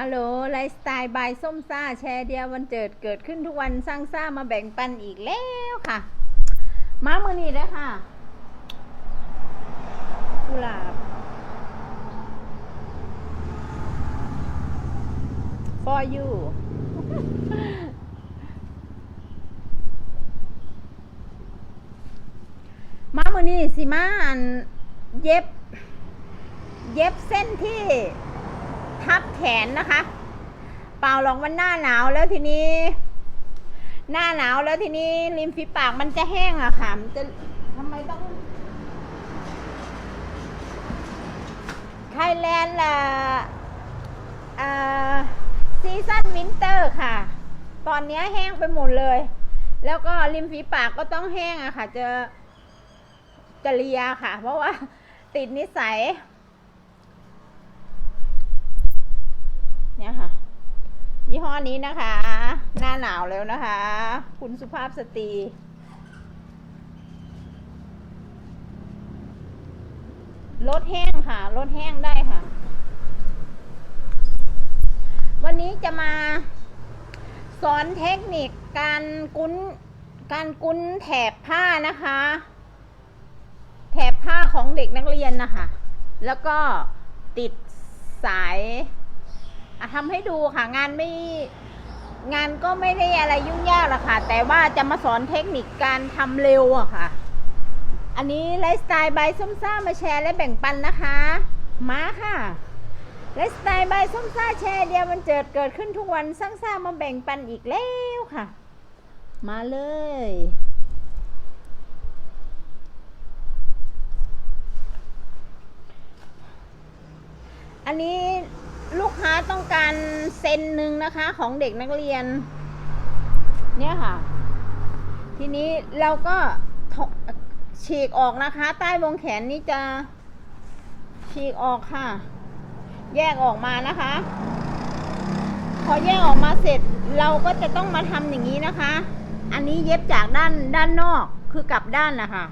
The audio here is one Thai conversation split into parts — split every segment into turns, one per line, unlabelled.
ฮัลโหลไลฟ์สไตล์บายส้มซ่าแชร์เดียววันเจิดเกิดขึ้นทุกวันสร้างซ่ามาแบ่งปันอีกแล้วค่ะ มามือนี้เลยค่ะกุหลาบ for you มามือนี้สิมาอันเย็บ เย็บเส้นที่ ทับแขนนะคะ เปล่าหรอกมันหน้าหนาวแล้วทีนี้ หน้าหนาวแล้วทีนี้ริมฝีปากมันจะแห้งอะค่ะ มันจะทำไมต้องไทยแลนด์ล่ะซีซั่นวินเตอร์ค่ะ ตอนนี้แห้งไปหมดเลย แล้วก็ริมฝีปากก็ต้องแห้งอะค่ะ จะจะเลียค่ะ เพราะว่าติดนิสัย เนี่ยค่ะ ยี่ห้อนี้นะคะ หน้าหนาวแล้วนะคะ คุณสุภาพสตรีลดแห้งค่ะลดแห้งได้ค่ะ วันนี้จะมาสอนเทคนิคการกุ้นการกุ้นแถบผ้านะคะ แถบผ้าของเด็กนักเรียนนะคะ แล้วก็ติดสาย อะทำให้ดูค่ะงานไม่งานก็ไม่ได้อะไรยุ่งยากหรอกค่ะ แต่ว่าจะมาสอนเทคนิคการทำเร็วอะค่ะ อันนี้ไลฟ์สไตล์บายส้มซ่ามาแชร์และแบ่งปันนะคะ มาค่ะไลฟ์สไตล์บายส้มซ่าแชร์เดียวมันเจิดเกิดขึ้นทุกวันสร้างซ่ามาแบ่งปันอีกแล้วค่ะ มาเลยอันนี้ ลูกค้าต้องการเซนหนึ่งนะคะ ของเด็กนักเรียน เนี่ยค่ะ ทีนี้เราก็ฉีกออกนะคะ ใต้วงแขนนี่จะฉีกออกค่ะ แยกออกมานะคะ พอแยกออกมาเสร็จเราก็จะต้องมาทำอย่างนี้นะคะ อันนี้เย็บจากด้านด้านนอกคือกลับด้านนะคะ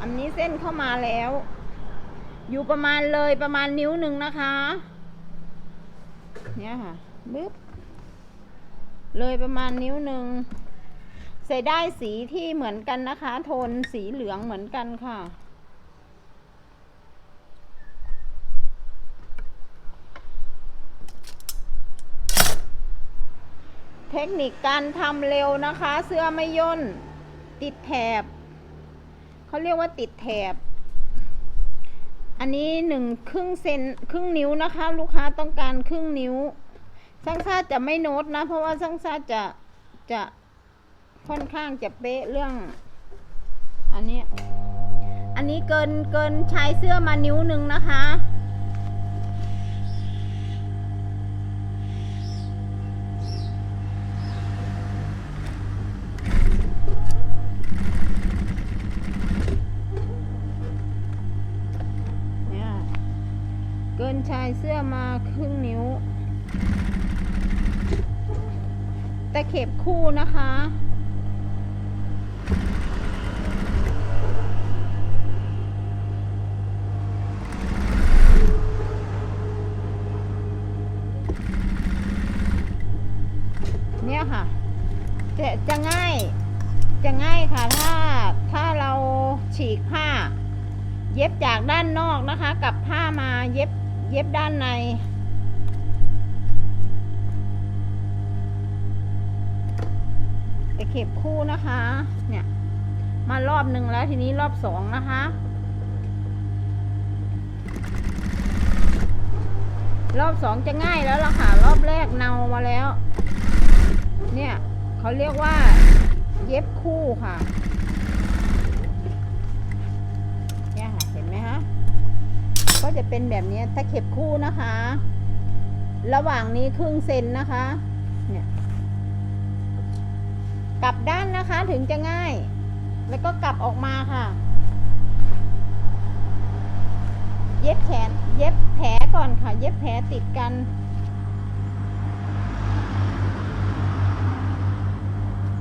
อันนี้เส้นเข้ามาแล้ว อยู่ประมาณเลยประมาณนิ้วหนึ่งนะคะ เนี่ยค่ะบึ๊บเลยประมาณนิ้วหนึ่งใส่ได้สีที่เหมือนกันนะคะ โทนสีเหลืองเหมือนกันค่ะ เทคนิคการทำเร็วนะคะ เสื้อไม่ย่น ติดแถบ เขาเรียกว่าติดแถบ อันนี้หนึ่งครึ่งเซนครึ่งนิ้วนะคะ ลูกค้าต้องการครึ่งนิ้วช่างซาจะไม่โน้ตนะ เพราะว่าช่างซาจะจะค่อนข้างจะเป๊ะเรื่อง อันนี้ อันนี้เกินเกินชายเสื้อมานิ้วหนึ่งนะคะ เนี่ยเกินชาย เสื้อมาครึ่งนิ้ว ตะเข็บคู่นะคะ เนี่ยค่ะ จะจะง่าย จะง่ายค่ะ ถ้าถ้าเราฉีกผ้า เย็บจากด้านนอกนะคะ กับผ้ามาเย็บ เย็บด้านในตะเข็บคู่นะคะ เนี่ย มารอบหนึ่งแล้วทีนี้รอบสองนะคะ รอบสองจะง่ายแล้วล่ะค่ะ รอบแรกเนามาแล้ว เนี่ยเขาเรียกว่า เย็บคู่ค่ะ ก็จะเป็นแบบนี้ตะเข็บคู่นะคะ ระหว่างนี้ครึ่งเซนนะคะ เนี่ย กลับด้านนะคะถึงจะง่าย แล้วก็กลับออกมาค่ะ เย็บแขน เย็บแผลก่อนค่ะ เย็บแผลติดกัน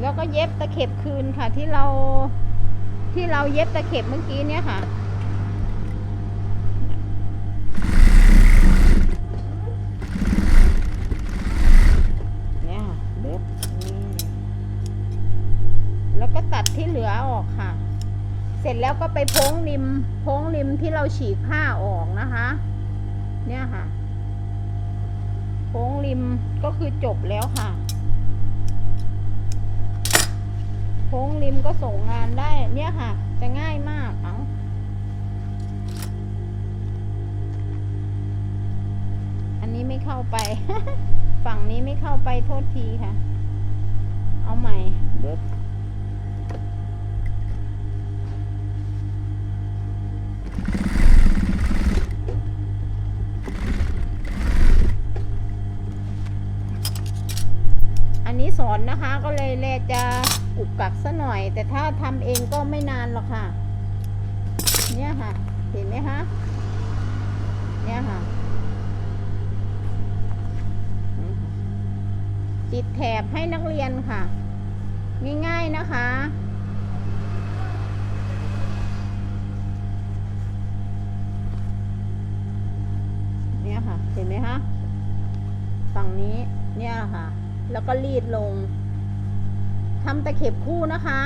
แล้วก็เย็บตะเข็บคืนค่ะที่เราที่เราเย็บตะเข็บเมื่อกี้เนี่ยค่ะ อออกค่ะ เสร็จแล้วก็ไปโพ้งริมโพ้งริมที่เราฉีกผ้าออกนะคะ เนี่ยค่ะโพ้งริมก็คือจบแล้วค่ะโพ้งริมก็ส่งงานได้เนี่ยค่ะ จะง่ายมากเอาอันนี้ไม่เข้าไป ฝั่งนี้ไม่เข้าไปโทษทีค่ะ เอาใหม่ดึบ นี้สอนนะคะ ก็เลยแลจะอุกกักซะหน่อย แต่ถ้าทำเองก็ไม่นานหรอกค่ะ เนี่ยค่ะ เห็นไหมคะเนี่ยค่ะติดแถบให้นักเรียนค่ะ ง่ายๆนะคะเนี่ยค่ะ เห็นไหมคะ ฝั่งนี้ เนี่ยค่ะ แล้วก็รีดลงทำตะเข็บคู่นะคะ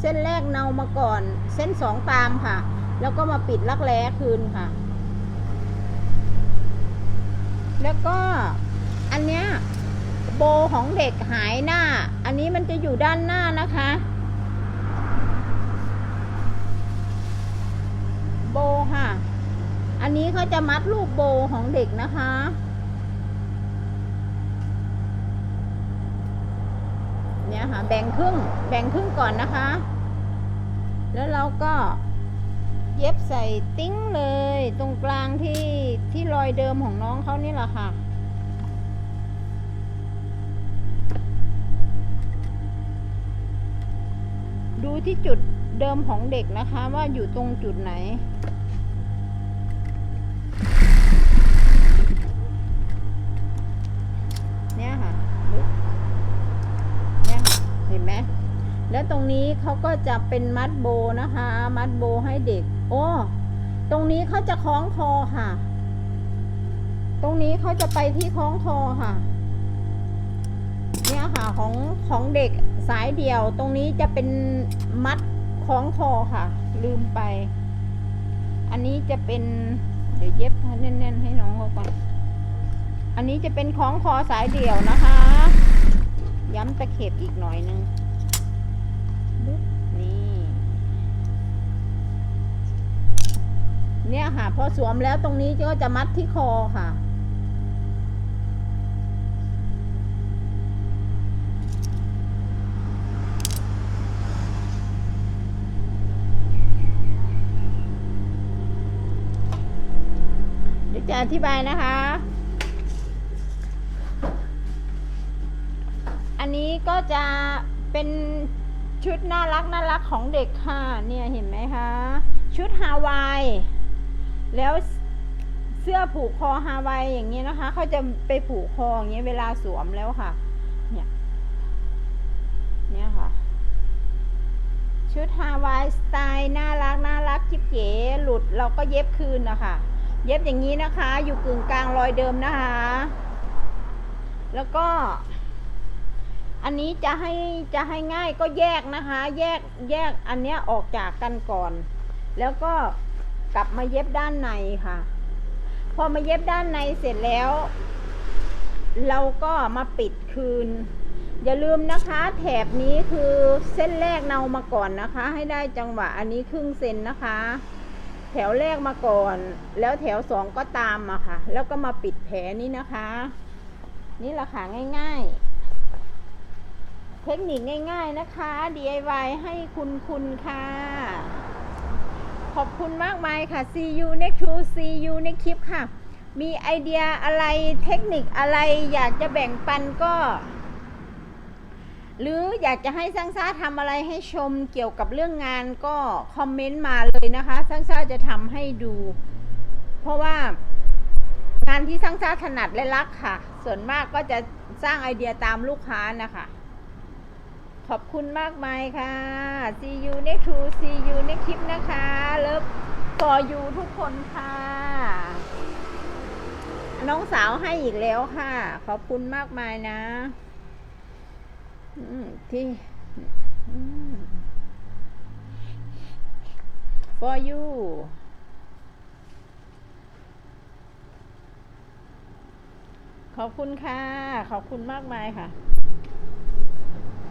เส้นแรกเนามาก่อน เส้นสองตามค่ะ แล้วก็มาปิดลักแร้คืนค่ะ แล้วก็อันเนี้ยโบของเด็กหายหน้า อันนี้มันจะอยู่ด้านหน้านะคะ โบค่ะ อันนี้เขาจะมัดลูกโบของเด็กนะคะ นี่ยค่ะ แบ่งครึ่ง แบ่งครึ่งก่อนนะคะ แล้วเราก็เย็บใส่ติ้งเลย ตรงกลางที่ที่รอยเดิมของน้องเขานี่แหละค่ะ ดูที่จุดเดิมของเด็กนะคะว่าอยู่ตรงจุดไหน ตรงนี้เขาก็จะเป็นมัดโบนะคะ มัดโบให้เด็ก โอ้ตรงนี้เขาจะคล้องคอค่ะ ตรงนี้เขาจะไปที่คล้องคอค่ะ เนี่ยค่ะของของเด็กสายเดี่ยว ตรงนี้จะเป็นมัดคล้องคอค่ะ ลืมไป อันนี้จะเป็นเดี๋ยวเย็บแน่นๆให้น้องเขาก่อน อันนี้จะเป็นคล้องคอสายเดี่ยวนะคะ ย้ำตะเข็บอีกหน่อยนึงบึ๊บนี่ เนี่ยค่ะ พอสวมแล้วตรงนี้ก็จะมัดที่คอค่ะ เดี๋ยวจะอธิบายนะคะ อันนี้ก็จะเป็นชุดน่ารักน่ารักของเด็กค่ะ เนี่ยเห็นไหมคะ ชุดฮาวาย แล้วเสื้อผูกคอฮาวายอย่างนี้นะคะเขาจะไปผูกคออย่างเงี้เวลาสวมแล้วค่ะ เนี่ย เนี่ยค่ะ ชุดฮาวายสไตล์น่ารักน่ารักจิ๊บเก๋หลุดเราก็เย็บคืนนะคะ เย็บอย่างนี้นะคะ อยู่กึ่งกลางรอยเดิมนะคะ แล้วก็ อันนี้จะให้จะให้ง่ายก็แยกนะคะ แยกแยกอันเนี้ยออกจากกันก่อน แล้วก็ กลับมาเย็บด้านในค่ะ พอมาเย็บด้านในเสร็จแล้ว เราก็มาปิดคืน อย่าลืมนะคะ แถบนี้คือเส้นแรกเนามาก่อนนะคะ ให้ได้จังหวะอันนี้ครึ่งเซนนะคะ แถวแรกมาก่อน แล้วแถวสองก็ตามมาค่ะ แล้วก็มาปิดแผลนี้นะคะ นี่แหละค่ะง่ายๆเทคนิคง่ายๆนะคะ DIY ให้คุณคุณค่ะ ขอบคุณมากมายค่ะ see you next to see you next คลิปค่ะ มีไอเดียอะไรเทคนิคอะไรอยากจะแบ่งปันก็ หรืออยากจะให้สร้างซ่าทำอะไรให้ชมเกี่ยวกับเรื่องงานก็คอมเมนต์มาเลยนะคะสร้างซ่าจะทำให้ดู เพราะว่างานที่สร้างซ่าถนัดและรักค่ะ ส่วนมากก็จะสร้างไอเดียตามลูกค้านะคะ ขอบคุณมากมายค่ะ see you next to see you next คลิปนะคะเลิฟ for you ทุกคนค่ะ น้องสาวให้อีกแล้วค่ะ ขอบคุณมากมายนะที่ for you ขอบคุณค่ะ ขอบคุณมากมายค่ะ